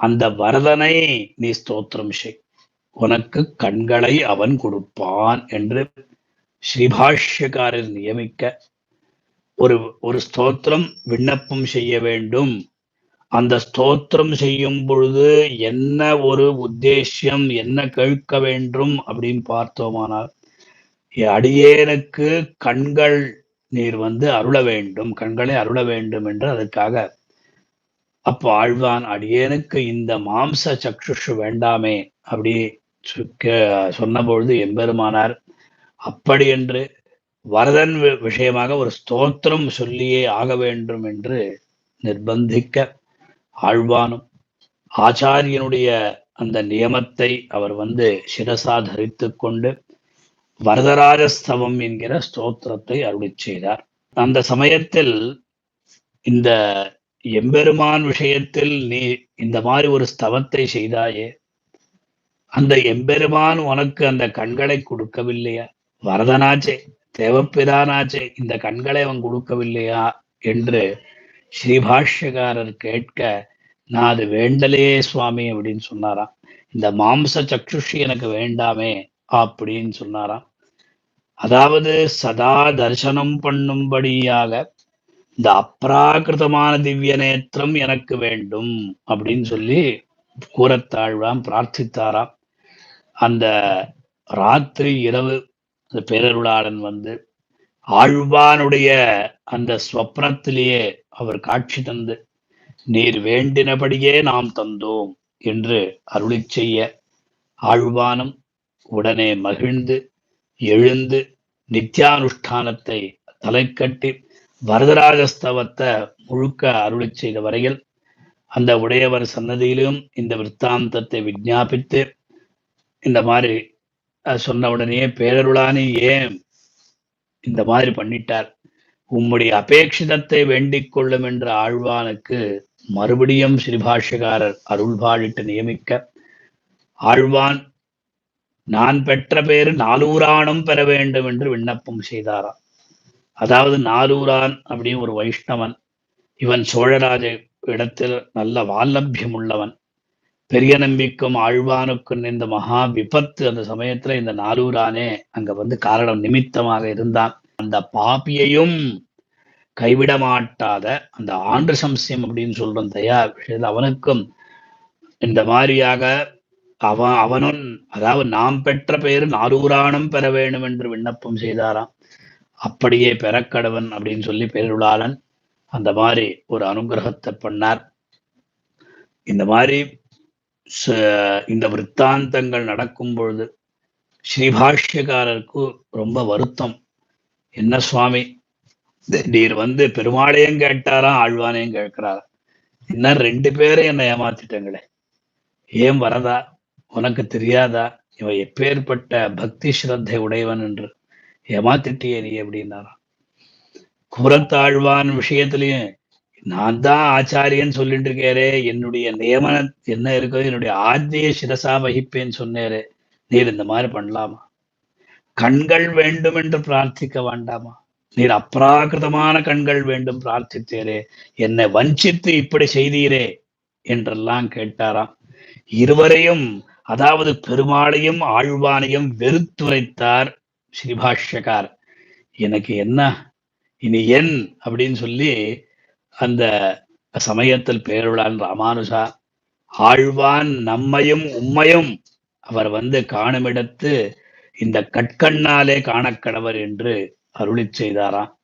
அந்த வரதனை நீ ஸ்தோத்திரம் செய். உனக்கு கண்களை அவன் கொடுப்பான் என்று ஸ்ரீபாஷ்யக்காரர் நியமிக்க ஒரு ஒரு ஸ்தோத்திரம் விண்ணப்பம் செய்ய வேண்டும். அந்த ஸ்தோத்திரம் செய்யும் பொழுது என்ன ஒரு உத்தேசியம் என்ன கேட்க வேண்டும் அப்படின்னு பார்த்தோமானால் அடியேனுக்கு கண்கள் நீர் வந்து அருள வேண்டும் கண்களை அருள வேண்டும் என்று அதற்காக அப்போ ஆழ்வான் அடியேனுக்கு இந்த மாம்ச சக்ஷுஷு வேண்டாமே அப்படி சொன்னபொழுது எம்பெருமானார் அப்படி என்று வரதன் விஷயமாக ஒரு ஸ்தோத்திரம் சொல்லியே ஆக வேண்டும் என்று நிர்பந்திக்க ஆழ்வானும் ஆச்சாரியனுடைய அந்த நியமத்தை அவர் வந்து சிரசா தரித்து கொண்டு வரதராஜஸ்தவம் என்கிற ஸ்தோத்திரத்தை அருளி செய்தார். அந்த சமயத்தில் இந்த எம்பெருமான் விஷயத்தில் நீ இந்த மாதிரி ஒரு ஸ்தவத்தை செய்தாயே அந்த எம்பெருமான் உனக்கு அந்த கண்களை கொடுக்கவில்லையா? வரதனாச்சே தேவப்பிரானாச்சே இந்த கண்களை அவன் கொடுக்கவில்லையா? என்று ஸ்ரீபாஷ்யகாரர் கேட்க நான் அது வேண்டலையே சுவாமி அப்படின்னு சொன்னாராம். இந்த மாம்ச சக்ஷுஷி எனக்கு வேண்டாமே அப்படின்னு சொன்னாராம். அதாவது சதா தரிசனம் பண்ணும்படியாக இந்த அப்ராகிருதமான திவ்ய நேத்திரம் எனக்கு வேண்டும் அப்படின்னு சொல்லி கூறத்தாழ்வாம் பிரார்த்தித்தாராம். அந்த ராத்திரி இரவு அந்த பேரருளாளன் வந்து ஆழ்வானுடைய அந்த ஸ்வப்னத்திலேயே அவர் காட்சி தந்து நீர் வேண்டினபடியே நாம் தந்தோம் என்று அருளி செய்ய ஆழ்வானும் உடனே மகிழ்ந்து எழுந்து நித்யானுஷ்டானத்தை தலைக்கட்டி வரதராஜஸ்தவத்தை முழுக்க அருளி செய்த வரையில் அந்த உடையவர் சன்னதியிலும் இந்த விற்த்தாந்தத்தை விஜாபித்து இந்த மாதிரி சொன்ன உடனே பேரருளானி ஏன் இந்த மாதிரி பண்ணிட்டார்? உம்முடைய அபேட்சிதத்தை வேண்டிக் கொள்ளும் என்ற ஆழ்வானுக்கு மறுபடியும் ஸ்ரீபாஷ்யகாரர் அருள்பாழிட்டு நியமிக்க ஆழ்வான் நான் பெற்ற பேரு நாலூரானும் பெற வேண்டும் என்று விண்ணப்பம் செய்தாராம். அதாவது நாலூரான் அப்படின்னு ஒரு வைஷ்ணவன் இவன் சோழராஜ இடத்தில் நல்ல வால்லபியம் உள்ளவன் பெரிய நம்பிக்கும் ஆழ்வானுக்கும் இந்த மகா விபத்து அந்த சமயத்துல இந்த நாலூரானே அங்க வந்து காரணம் நிமித்தமாக இருந்தான். அந்த பாப்பியையும் கைவிட மாட்டாத அந்த ஆண்டு சம்சியம் அப்படின்னு சொல்றோம் தயா விஷயத்துல அவனுக்கும் இந்த மாதிரியாக அவன் அவனும் அதாவது நாம் பெற்ற பெயர் நாலூரானம் பெற வேண்டும் என்று விண்ணப்பம் செய்தாராம். அப்படியே பெறக்கடவன் அப்படின்னு சொல்லி பேருளாளன் அந்த மாதிரி ஒரு அனுகிரகத்தை பண்ணார். இந்த மாதிரி இந்த விற்த்தாந்தங்கள் நடக்கும் பொழுது ஸ்ரீபாஷ்யக்காரருக்கு ரொம்ப வருத்தம். என்ன சுவாமி நீர் வந்து பெருமாளையும் கேட்டாராம் ஆழ்வானையும் கேட்கிறாரா? இன்னும் ரெண்டு பேரும் என்னை ஏமாத்திட்டங்களே. ஏன் வரதா? உனக்கு தெரியாதா? இவன் எப்பேற்பட்ட பக்தி ஸ்ரத்தை உடையவன் என்று. ஏமாத்திட்டியே நீ அப்படின்னாராம். குரத்தாழ்வான் விஷயத்திலையும் நான் தான் ஆச்சாரியன் சொல்லிட்டு இருக்கேரே என்னுடைய நியமனம் என்ன இருக்கோ என்னுடைய ஆத்திய சிரசா வகிப்பேன்னு சொன்னேரே. நீர் இந்த மாதிரி பண்ணலாமா? கண்கள் வேண்டும் என்று பிரார்த்திக்க வேண்டாமா? நீர் அப்ராகிருதமான கண்கள் வேண்டும் பிரார்த்தித்தேரே. என்னை வஞ்சித்து இப்படி செய்தீரே என்றெல்லாம் கேட்டாராம். இருவரையும் அதாவது பெருமாளையும் ஆழ்வானையும் வெறுத்துரைத்தார் ஸ்ரீபாஷ்யக்கார் எனக்கு என்ன? இனி என்? அப்படின்னு சொல்லி அந்த சமயத்தில் பேருளான் ராமானுஜா ஆழ்வான் நம்மையும் உம்மையும் அவர் வந்து காணுமிடத்து இந்த கட்கண்ணாலே காணக்கடவர் என்று அருளி செய்தாராம்.